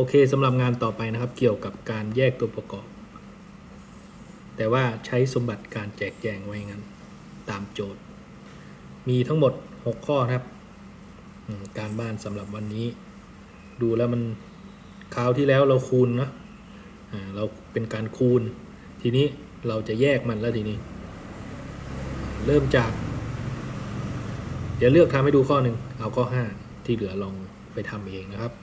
โอเคสำหรับงานต่อไปนะครับ เกี่ยวกับการแยกตัวประกอบ แต่ว่าใช้สมบัติการแจกแจงไว้งั้น ตามโจทย์ มีทั้งหมด 6 ข้อครับ การบ้านสำหรับวันนี้ ดูแล้วมันคราวที่แล้วเราคูณนะเราเป็นการคูณ ทีนี้เราจะแยกมันแล้วทีนี้ เริ่มจาก เดี๋ยวเลือกทำให้ดูข้อหนึ่งเอาข้อ 5 ที่เหลือลองไปทำเองนะครับ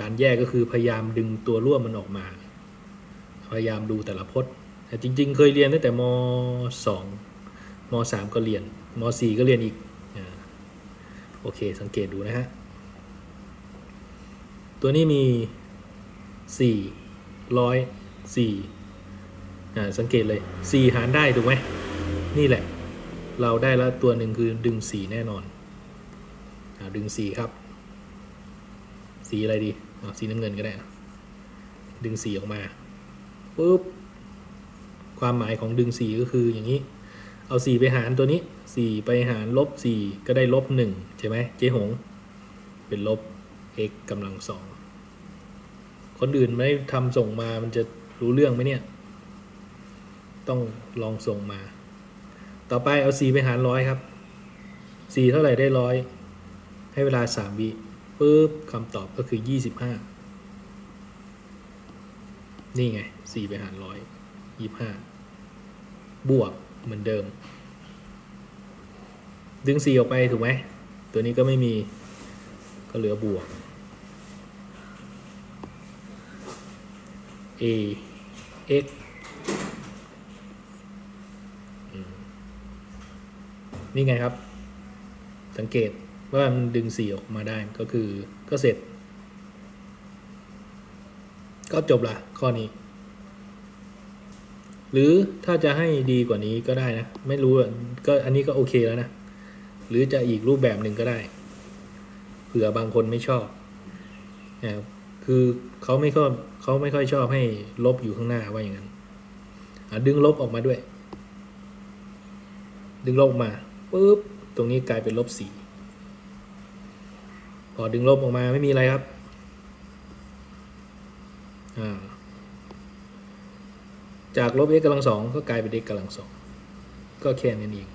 การแยกก็คือพยายามดึงตัวร่วมมันออกมา พยายามดูแต่ละพจน์แต่จริง ๆ เคยเรียนตั้งแต่ม2ม3ก็เรียนม4ก็เรียนอีกโอเค สังเกตดูนะฮะ ตัวนี้มี4ร้อยสี่อ่าสังเกตเลย 4 หารได้ถูกไหม นี่แหละ เราได้แล้วตัวหนึ่งคือดึงสีแน่นอนอาดึงสีครับ สีอะไรดีเอสีน้ำเงินก็ได้ ดึงสีออกมาปุ๊บความหมายของดึงสีก็คืออย่างนี้ เอาสีไปหารตัวนี้สีไปหารลบสี่ก็ได้ลบหนึ่งใช่ไหมเจ๊หง เป็นลบ x กำลังสองคนอื่นไม่ทำส่งมามันจะรู้เรื่องไหมเนี่ย ต้องลองส่งมา ต่อไปเอาสีไปหารร้อยครับสีเท่าไหร่ได้ร้อยให้เวลาสามวิ ปุ๊บคำตอบก็คือยี่สิบห้านี่ไงสี่ไปหารร้อยยี่ห้าบวกเหมือนเดิม ดึงสี่ออกไปถูกไหม ตัวนี้ก็ไม่มีก็เหลือบวก a x นี่ไงครับ สังเกต ว่ามันดึงสีออกมาได้ก็คือก็เสร็จ ก็จบละข้อนี้ หรือถ้าจะให้ดีกว่านี้ก็ได้นะ ไม่รู้ก็อันนี้ก็โอเคแล้วนะ หรือจะอีกรูปแบบหนึ่งก็ได้เผื่อบางคนไม่ชอบนะครับคือเขาไม่ค่อยเขาไม่ค่อยชอบให้ลบอยู่ข้างหน้าว่าอย่างนั้นดึงลบออกมาด้วย ดึงลบมาปุ๊บตรงนี้กลายเป็นลบสี่ อดึงลบออกมาไม่มีอะไรครับจากลบ x กำลังสองก็กลายเป็น x กำลังสองก็แค่นั้นเอง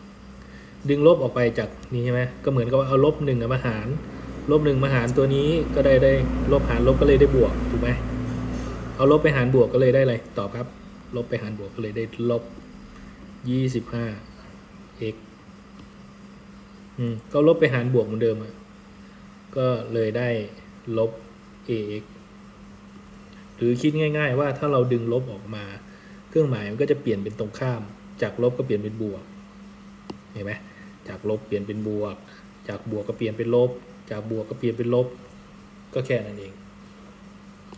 ดึงลบออกไปจากนี้ใช่ไหมก็เหมือนกับว่าเอาลบหนึ่งมาหารลบหนึ่งมาหารตัวนี้ก็ได้ได้ลบหารลบก็เลยได้บวกถูกไหมเอาลบไปหารบวกก็เลยได้อะไรตอบครับ ลบไปหารบวกก็เลยได้ลบยี่สิบห้า x อืมก็ลบไปหารบวกเหมือนเดิมอะ ก็เลยได้ลบ ax หรือคิดง่าย ๆ ว่าถ้าเราดึงลบออกมา เครื่องหมายมันก็จะเปลี่ยนเป็นตรงข้าม จากลบก็เปลี่ยนเป็นบวก เห็นไหมจากลบเปลี่ยนเป็นบวก จากบวกก็เปลี่ยนเป็นลบ จากบวกก็เปลี่ยนเป็นลบ ก็แค่นั้นเอง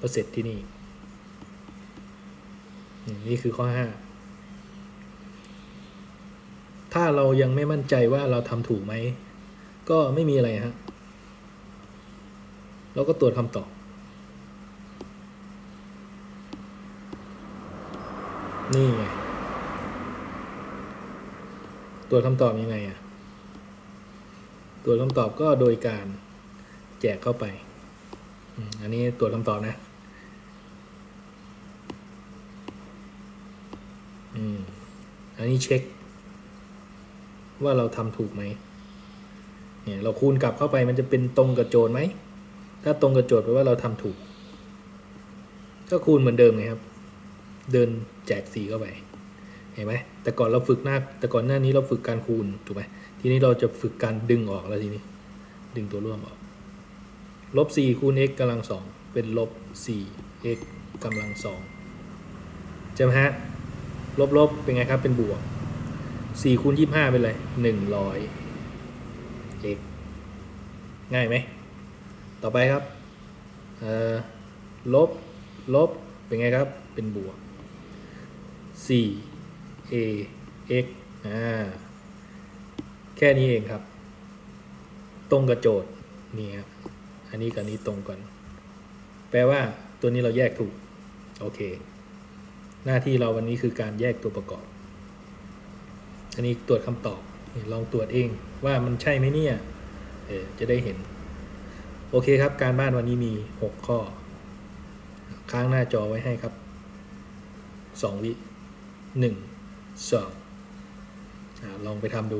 ก็เสร็จที่นี่ นี่คือข้อห้าถ้าเรายังไม่มั่นใจว่าเราทำถูกไหม ก็ไม่มีอะไรฮะ เราก็ตรวจคำตอบ นี่ไง ตรวจคำตอบยังไงอะตรวจคำตอบก็โดยการแจกเข้าไป อันนี้ตรวจคำตอบนะอืมอันนี้เช็ค ว่าเราทำถูกไหมเนี่ยเราคูณกลับเข้าไปมันจะเป็นตรงกับโจทย์ไหม ถ้าตรงกับโจทย์แปลว่าเราทำถูก ก็คูณเหมือนเดิมไงครับ เดินแจกสีเข้าไป เห็นไหม แต่ก่อนเราฝึกหน้า แต่ก่อนหน้านี้เราฝึกการคูณถูกไหมทีนี้เราจะฝึกการดึงออกแล้วทีนี้ ดึงตัวร่วมออก ลบสี่คูณ x กำลังสองเป็นลบสี่ x กำลังสองใช่ไหมฮะ ลบลบเป็นไงครับ เป็นบวกสี่คูณยี่ห้าเป็นไรหนึ่งร้อย x ง่ายไหม ต่อไปครับลบ ลบ เป็นไงครับ เป็นบวก 4 a x อ่า แค่นี้เองครับ ตรงกับโจทย์นี่ครับ อันนี้กับนี้ตรงกัน แปลว่าตัวนี้เราแยกถูก โอเค หน้าที่เราวันนี้คือการแยกตัวประกอบ อันนี้ตรวจคำตอบ ลองตรวจเองว่ามันใช่ไหมเนี่ย เออ จะได้เห็น โอเคครับ การบ้านวันนี้มีหกข้อ ค้างหน้าจอไว้ให้ครับสองวิหนึ่งสองลองไปทำดู